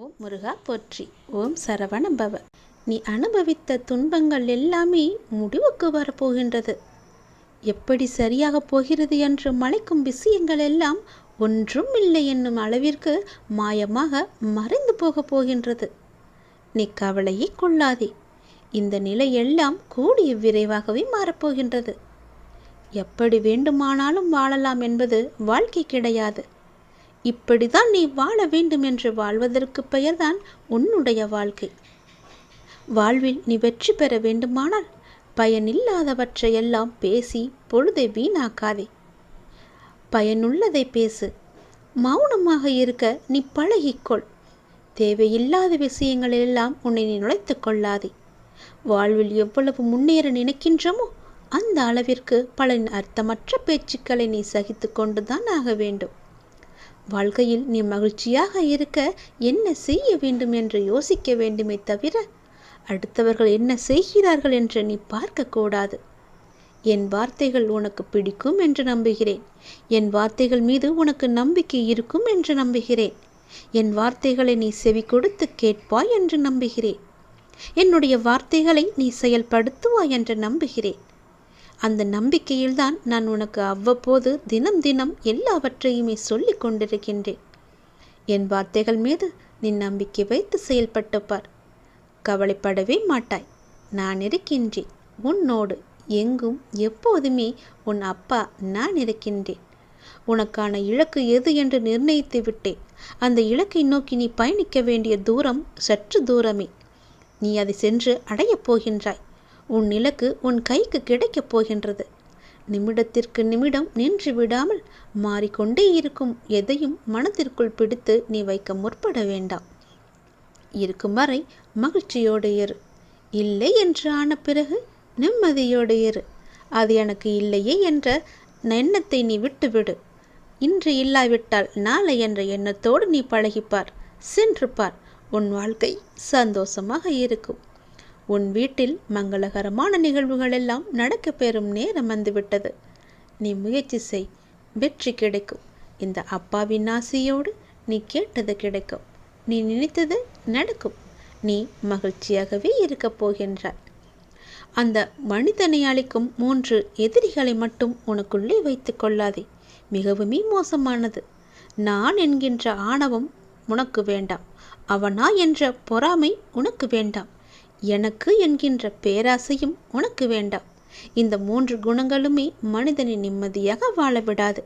ஓம் முருகா போற்றி. ஓம் சரவண பவ நீ அனுபவித்த துன்பங்கள் எல்லாமே முடிவுக்கு வரப்போகின்றது. எப்படி சரியாகப் போகிறது என்று மலைக்கும் விஷயங்கள் எல்லாம் ஒன்றும் இல்லை என்னும் அளவிற்கு மாயமாக மறைந்து போகப் போகின்றது. நீ கவலையை கொள்ளாதே. இந்த நிலை எல்லாம் கூடிய விரைவாகவே மாறப்போகின்றது. எப்படி வேண்டுமானாலும் வாழலாம் என்பது வாழ்க்கை கிடையாது. இப்படிதான் நீ வாழ வேண்டும் என்று வாழ்வதற்கு பெயர்தான் உன்னுடைய வாழ்க்கை. வாழ்வில் நீ வெற்றி பெற வேண்டுமானால் பயனில்லாதவற்றையெல்லாம் பேசி பொழுதை வீணாக்காதே. பயனுள்ளதை பேசு. மௌனமாக இருக்க நீ பழகிக்கொள். தேவையில்லாத விஷயங்களெல்லாம் உன்னை நீ நுழைத்து கொள்ளாதே. வாழ்வில் எவ்வளவு முன்னேற நினைக்கின்றமோ அந்த அளவிற்கு பல அர்த்தமற்ற பேச்சுக்களை நீ சகித்து கொண்டுதான் ஆக வேண்டும். வாழ்க்கையில் நீ மகிழ்ச்சியாக இருக்க என்ன செய்ய வேண்டும் என்று யோசிக்க வேண்டுமே தவிர அடுத்தவர்கள் என்ன செய்கிறார்கள் என்று நீ பார்க்கக்கூடாது. என் வார்த்தைகள் உனக்கு பிடிக்கும் என்று நம்புகிறேன். என் வார்த்தைகள் மீது உனக்கு நம்பிக்கை இருக்கும் என்று நம்புகிறேன். என் வார்த்தைகளை நீ செவி கொடுத்து கேட்பாய் என்று நம்புகிறேன். என்னுடைய வார்த்தைகளை நீ செயல்படுத்துவாய் என்று நம்புகிறேன். அந்த நம்பிக்கையில்தான் நான் உனக்கு அவ்வப்போது தினம் தினம் எல்லாவற்றையுமே சொல்லிக் கொண்டிருக்கின்றேன். என் வார்த்தைகள் மீது நீ நம்பிக்கை வைத்து செயல்பட்டு பார். கவலைப்படவே மாட்டாய். நான் இருக்கின்றேன். உன்னோடு எங்கும் எப்போதுமே உன் அப்பா நான் இருக்கின்றேன். உனக்கான இலக்கு எது என்று நிர்ணயித்து விட்டேன். அந்த இலக்கை நோக்கி நீ பயணிக்க வேண்டிய தூரம் சற்று தூரமே. நீ அதை சென்று அடையப் போகின்றாய். உன் இலக்கு உன் கைக்கு கிடைக்கப் போகின்றது. நிமிடத்திற்கு நிமிடம் நின்று விடாமல் மாறிக்கொண்டே இருக்கும் எதையும் மனத்திற்குள் பிடித்து நீ வைக்க முற்பட வேண்டாம். இருக்கும் வரை மகிழ்ச்சியோடு இரு. இல்லை என்று ஆன பிறகு நிம்மதியோடு இரு. அது எனக்கு இல்லையே என்ற எண்ணத்தை நீ விட்டுவிடு. இன்று இல்லாவிட்டால் நாளை என்ற எண்ணத்தோடு நீ பழகிப்பார் சென்று பார் உன் வாழ்க்கை சந்தோஷமாக இருக்கும். உன் வீட்டில் மங்களகரமான நிகழ்வுகள் எல்லாம் நடக்க பெறும் நேரம் வந்துவிட்டது. நீ முயற்சி செய். வெற்றி கிடைக்கும். இந்த அப்பாவின் ஆசையோடு நீ கேட்டது கிடைக்கும். நீ நினைத்தது நடக்கும். நீ மகிழ்ச்சியாகவே இருக்கப் போகின்றாய். அந்த மனிதனை அளிக்கும் மூன்று எதிரிகளை மட்டும் உனக்குள்ளே வைத்து கொள்ளாதே. மிகவுமே மோசமானது. நான் என்கின்ற ஆணவம் உனக்கு வேண்டாம். அவனா என்ற பொறாமை உனக்கு வேண்டாம். எனக்கு என்கின்ற பேராசையும் உனக்கு வேண்டாம். இந்த மூன்று குணங்களுமே மனிதனை நிம்மதியாக வாழ விடாது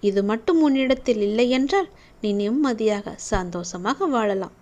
இது மட்டும் உன்னிடத்தில் இல்லை என்றால் நீ நிம்மதியாக சந்தோஷமாக வாழலாம்.